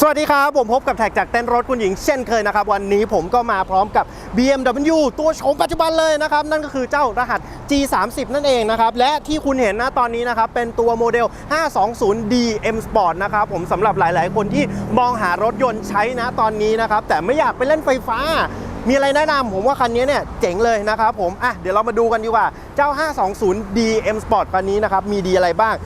สวัสดีครับ ผมพบกับแท็กจากเต้นรถคุณหญิงเช่นเคยนะครับ วันนี้ผมก็มาพร้อมกับ BMW ตัวโฉมปัจจุบันเลยนะครับ นั่นก็คือเจ้ารหัส G30 นั่นเองนะครับ และที่คุณเห็นนะตอนนี้นะครับ เป็นตัวโมเดล 520D M Sport นะครับ ผมสำหรับหลาย ๆ คนที่มองหารถยนต์ใช้นะตอนนี้นะครับ แต่ไม่อยากไปเล่นไฟฟ้ามีอะไรแนะนำผมว่าคันนี้เนี่ยเจ๋งเลยนะครับผมอะเดี๋ยวเรามาดูกันดีกว่าเจ้า 520D M Sport คันนี้นะครับมีดีอะไรบ้าง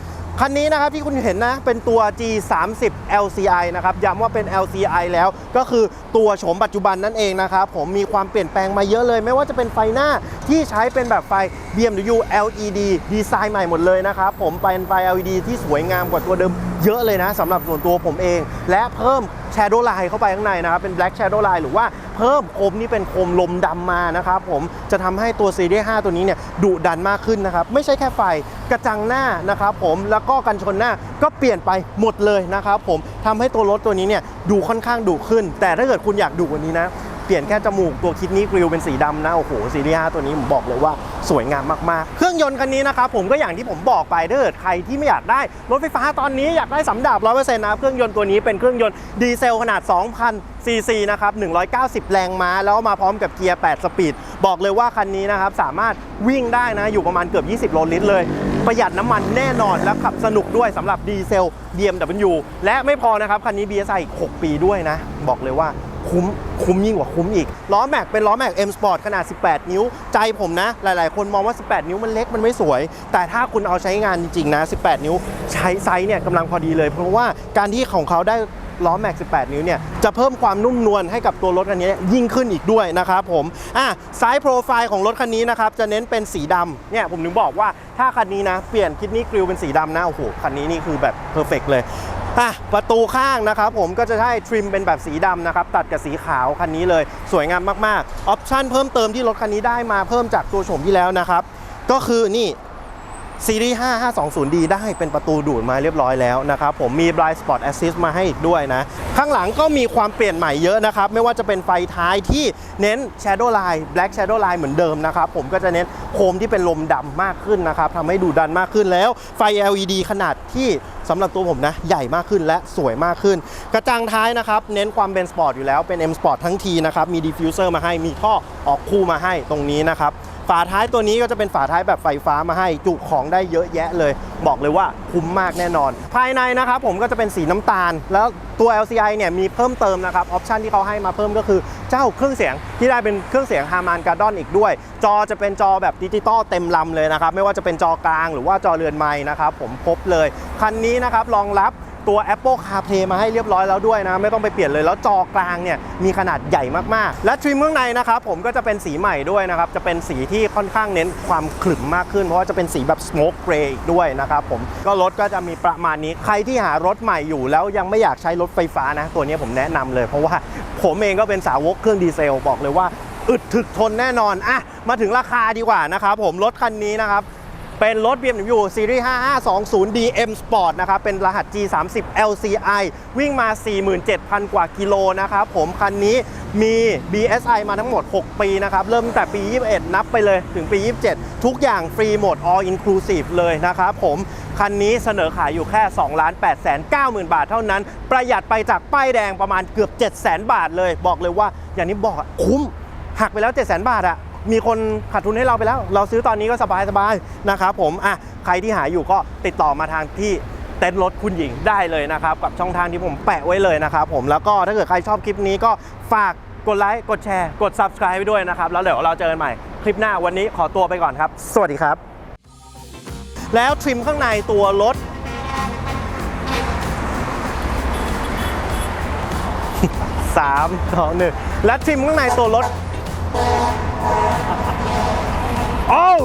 คันนี้นะครับที่คุณเห็นนะเป็นตัว G30 LCI นะครับย้ำว่าเป็น LCI แล้วก็คือตัวโฉมปัจจุบันนั่นเองนะครับผมมีความเปลี่ยนแปลงมาเยอะเลย ไม่ว่าจะเป็นไฟหน้าที่ใช้เป็นแบบไฟ BMW LED ดีไซน์ใหม่หมดเลยนะครับผมเป็นไฟ LED ที่สวยงามกว่าตัวเดิม เยอะเลยนะสำหรับส่วนตัวผมเอง และเพิ่ม Shadow Line เข้าไปข้างในนะครับ เป็น Black Shadow Line หรือว่าเพิ่มโคมนี่เป็นโคมลมดำมานะครับผมจะทำให้ตัวซีรีส์5ตัวนี้เนี่ยดุดันมากขึ้นนะครับ ไม่ใช่แค่ไฟกระจังหน้านะครับผมแล้วก็กันชนหน้าก็เปลี่ยนไปหมดเลยนะครับผมทำให้ตัวรถตัวนี้เนี่ยดูค่อนข้างดุขึ้น แต่ถ้าเกิดคุณอยากดุกว่านี้นะ ปลี่ยนแค่จมูกตัวคิดนี้กริลเป็นสีดำนะ โอ้โหซีรีส์5ตัวนี้ผมบอกเลยว่าสวยงามมากๆ เครื่องยนต์คันนี้นะครับผมก็อย่างที่ผมบอกไปเกิดใครที่ไม่อยากได้รถไฟฟ้าตอนนี้อยากได้สำดับ100%นะเครื่องยนต์ตัวนี้เป็นเครื่องยนต์ดีเซลขนาด 2,000ซีซีนะครับ190 แรงม้า แล้วมาพร้อมกับเกียร์ 8 สปีด บอกเลยว่าคันนี้นะครับสามารถวิ่งได้นะอยู่ประมาณเกือบ 20 โลลิตรเลย ประหยัดน้ำมันแน่นอนและขับสนุกด้วยสำหรับดีเซล BMW และไม่พอนะครับ คันนี้ BSI อีก 6 ปีด้วยนะ บอกเลยว่าคุ้มคุ้มยิ่งกว่าคุ้มอีก ล้อแม็กเป็นล้อแม็ก M Sport ขนาด 18 นิ้ว ใจผมนะ หลายๆ คนมองว่า 18 นิ้วมันเล็กมันไม่สวย แต่ถ้าคุณเอาใช้งานจริง ๆ นะ 18 นิ้วใช้ไซส์เนี่ยกำลังพอดีเลย เพราะว่าการที่ของเขาได้ ล้อแม็ก 18 นิ้วเนี่ยจะเพิ่มความนุ่มนวลให้กับตัวรถคันนี้ยิ่งขึ้นอีกด้วยนะครับผมอะซ้ายโปรไฟล์ของรถคันนี้นะครับจะเน้นเป็นสีดำเนี่ยผมถึงบอกว่าถ้าคันนี้นะเปลี่ยนคิดนี้กริลเป็นสีดำนะโอ้โหคันนี้นี่คือแบบเพอร์เฟกเลยอะประตูข้างนะครับผมก็จะให้ทริมเป็นแบบสีดำนะครับตัดกับสีขาวคันนี้เลยสวยงามมากๆออปชั่นเพิ่มเติมที่รถคันนี้ได้มาเพิ่มจากตัวโฉมที่แล้วนะครับก็คือนี่ ซีรีส์ 5520D ได้เป็นประตูดูดมาเรียบร้อยแล้วนะครับผมมี Blind Spot Assist มาให้อีกด้วยนะ ข้างหลังก็มีความเปลี่ยนใหม่เยอะนะครับ ไม่ว่าจะเป็นไฟท้ายที่เน้น Shadow Line Black Shadow Line เหมือนเดิมนะครับ ผมก็จะเน้นโคมที่เป็นลมดำมากขึ้นนะครับทำให้ดูดันมากขึ้นแล้ว ไฟ LED ขนาดที่สำหรับตัวผมนะใหญ่มากขึ้นและสวยมากขึ้น กระจังท้ายนะครับ เน้นความเป็นสปอร์ตอยู่แล้วเป็น M Sport ทั้งทีนะครับมี diffuser มาให้มีท่อออกคู่มาให้ตรงนี้นะครับ ฝาท้ายตัวนี้ก็จะเป็นฝาท้ายแบบไฟฟ้ามาให้จุของได้เยอะแยะเลย บอกเลยว่าคุ้มมากแน่นอน ภายในนะครับผมก็จะเป็นสีน้ำตาล แล้วตัว LCI เนี่ยมีเพิ่มเติมนะครับออปชันที่เขาให้มาเพิ่มก็คือเจ้าเครื่องเสียงที่ได้เป็นเครื่องเสียงฮาร์มานการ์ดอนอีกด้วย จอจะเป็นจอแบบดิจิตอลเต็มลำเลยนะครับไม่ว่าจะเป็นจอกลางหรือว่าจอเรือนไม้นะครับผมพบเลยคันนี้นะครับรองรับ ตัว Apple CarPlay มาให้เรียบร้อยแล้วด้วยนะ ไม่ต้องไปเปลี่ยนเลยแล้วจอกลางเนี่ยมีขนาดใหญ่มากๆ และทริมข้างในนะครับผมก็จะเป็นสีใหม่ด้วยนะครับ จะเป็นสีที่ค่อนข้างเน้นความขรึมมากขึ้น เพราะว่าจะเป็นสีแบบ smoke gray อีกด้วยนะครับผมก็รถก็จะมีประมาณนี้ใครที่หารถใหม่อยู่แล้วยังไม่อยากใช้รถไฟฟ้านะ ตัวนี้ผมแนะนำเลย เพราะว่าผมเองก็เป็นสาวกเครื่องดีเซลบอกเลยว่าอึดถึกทนแน่นอนอะมาถึงราคาดีกว่านะครับผมรถคันนี้นะครับ เป็นรถ BMW Series 5520D M Sport นะครับ เป็นรหัส G30 LCI วิ่งมา 47,000 กว่ากิโลนะครับ ผมคันนี้มี BSI มาทั้งหมด 6 ปีนะครับ เริ่มแต่ปี 21 นับไปเลยถึงปี 27 ทุกอย่างฟรีหมด all inclusive เลยนะครับผม คันนี้เสนอขายอยู่แค่ 2 8 9 0 0 0 0บาทเท่านั้น ประหยัดไปจากป้ายแดงประมาณเกือบ 7 0 0 0 0 0 บาทเลย บอกเลยว่าอย่างนี้บอกคุ้ม หักไปแล้ว 7 0 0 0 0 0บาทอะ มีคนขาดทุนให้เราไปแล้ว เราซื้อตอนนี้ก็สบายสบายๆนะครับผมอะใครที่หาอยู่ก็ติดต่อมาทางที่เต็นท์รถคุณหญิงได้เลยนะครับ กับช่องทางที่ผมแปะไว้เลยนะครับผมแล้วก็ถ้าเกิดใครชอบคลิปนี้ก็ฝากกดไลค์กดแชร์ กด subscribe ไปด้วยนะครับ แล้วเดี๋ยวเราเจอกันใหม่คลิปหน้าวันนี้ขอตัวไปก่อนครับ สวัสดีครับ แล้วทริมข้างในตัวรถสามสองหนึ่งและทริมข้างในตัวรถ โอ้ว